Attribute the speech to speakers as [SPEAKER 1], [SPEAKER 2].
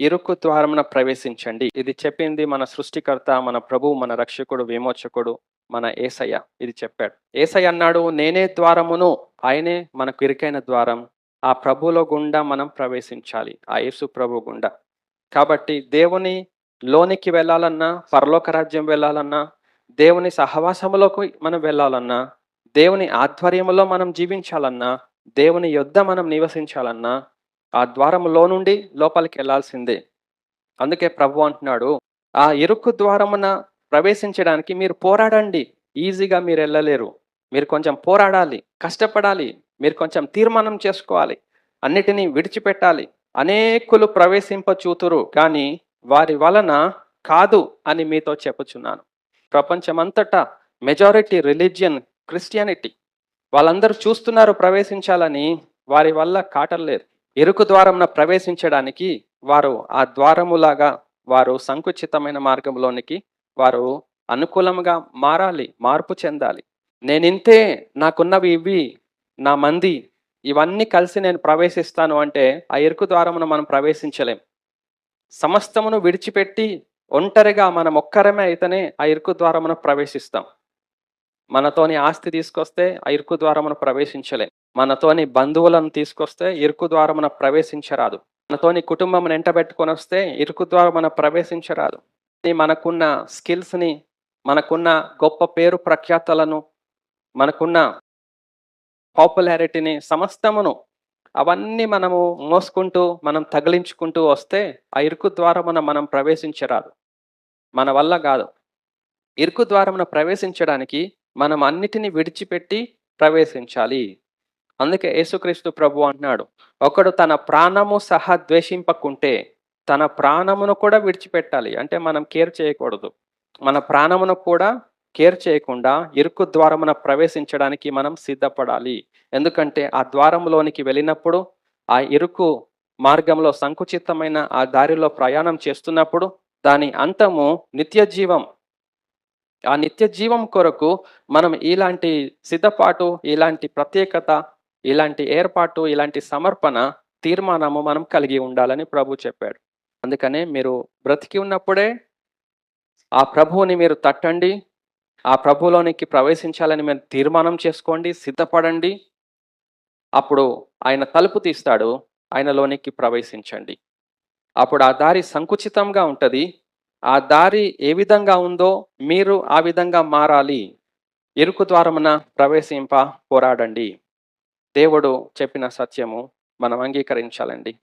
[SPEAKER 1] ఇరుకు ద్వారమున ప్రవేశించండి. ఇది చెప్పింది మన సృష్టికర్త మన ప్రభు మన రక్షకుడు విమోచకుడు మన ఏసయ్య. ఇది చెప్పాడు. ఏసయ్య అన్నాడు నేనే ద్వారమును ఆయనే మనకు ఇరుకైన ద్వారం. ఆ ప్రభులో గుండా మనం ప్రవేశించాలి. ఆ యేసు ప్రభు గుండా. కాబట్టి దేవుని లోనికి వెళ్ళాలన్నా పరలోక రాజ్యం వెళ్ళాలన్నా దేవుని సహవాసములోకి మనం వెళ్ళాలన్నా దేవుని ఆధ్వర్యంలో మనం జీవించాలన్నా దేవుని యొద్ద మనం నివసించాలన్నా ఆ ద్వారములో నుండి లోపలికి వెళ్ళాల్సిందే. అందుకే ప్రభు అంటున్నాడు ఆ ఇరుకు ద్వారమున ప్రవేశించడానికి మీరు పోరాడండి. ఈజీగా మీరు వెళ్ళలేరు. మీరు కొంచెం పోరాడాలి కష్టపడాలి. మీరు కొంచెం తీర్మానం చేసుకోవాలి. అన్నిటినీ విడిచిపెట్టాలి. అనేకులు ప్రవేశింప చూతురు. కానీ వారి వలన కాదు అని మీతో చెప్పుచున్నాను. ప్రపంచమంతటా మెజారిటీ రిలీజియన్ క్రిస్టియానిటీ వాళ్ళందరూ చూస్తున్నారు ప్రవేశించాలని. వారి వల్ల కాటలేదు ఇరుకు ద్వారమున ప్రవేశించడానికి వారు ఆ ద్వారములాగా వారు సంకుచితమైన మార్గంలోనికి వారు అనుకూలంగా మారాలి మార్పు చెందాలి. నేనింతే నాకున్నవి ఇవి నా మంది ఇవన్నీ కలిసి నేను ప్రవేశిస్తాను అంటే ఆ ఇరుకు ద్వారమున మనం ప్రవేశించలేం. సమస్తమును విడిచిపెట్టి ఒంటరిగా మనం ఒక్కరమే అయితేనే ఆ ఇరుకు ద్వారమున ప్రవేశిస్తాం. మనతోని ఆస్తి తీసుకొస్తే ఆ ఇరుకు ద్వారమున ప్రవేశించలేం. మనతోని బంధువులను తీసుకొస్తే ఇరుకు ద్వారమున ప్రవేశించరాదు. మనతోని కుటుంబం ఎంటబెట్టుకొని వస్తే ఇరుకు ద్వారమున ప్రవేశించరాదు. మనకున్న స్కిల్స్ని మనకున్న గొప్ప పేరు ప్రఖ్యాతలను మనకున్న పాపులారిటీని సమస్తమును అవన్నీ మనము మోసుకుంటూ మనం తగిలించుకుంటూ వస్తే ఆ ఇరుకు ద్వారమున మనం ప్రవేశించరాదు. మన వల్ల కాదు. ఇరుకు ద్వారమున ప్రవేశించడానికి మనం అన్నిటిని విడిచిపెట్టి ప్రవేశించాలి. అందుకే యేసుక్రీస్తు ప్రభు అంటున్నాడు ఒకడు తన ప్రాణము సహా ద్వేషింపకుంటే తన ప్రాణమును కూడా విడిచిపెట్టాలి. అంటే మనం కేర్ చేయకూడదు. మన ప్రాణమును కూడా కేర్ చేయకుండా ఇరుకు ద్వారమున ప్రవేశించడానికి మనం సిద్ధపడాలి. ఎందుకంటే ఆ ద్వారంలోనికి వెళ్ళినప్పుడు ఆ ఇరుకు మార్గంలో సంకుచితమైన ఆ దారిలో ప్రయాణం చేస్తున్నప్పుడు దాని అంతము నిత్య జీవం ఆ నిత్య జీవం కొరకు మనం ఇలాంటి సిద్ధపాటు ఇలాంటి ప్రత్యేకత ఇలాంటి ఏర్పాటు ఇలాంటి సమర్పణ తీర్మానము మనం కలిగి ఉండాలని ప్రభు చెప్పాడు. అందుకనే మీరు బ్రతికి ఉన్నప్పుడే ఆ ప్రభువుని మీరు తట్టండి ఆ ప్రభులోనికి ప్రవేశించాలని మీరు తీర్మానం చేసుకోండి సిద్ధపడండి. అప్పుడు ఆయన తలుపు తీస్తాడు ఆయనలోనికి ప్రవేశించండి. అప్పుడు ఆ దారి సంకుచితంగా ఉంటుంది ఆ దారి ఏ విధంగా ఉందో మీరు ఆ విధంగా మారాలి. ఇరుకు ద్వారమున ప్రవేశింప పోరాడండి. దేవుడు చెప్పిన సత్యము మనం అంగీకరించాలండి.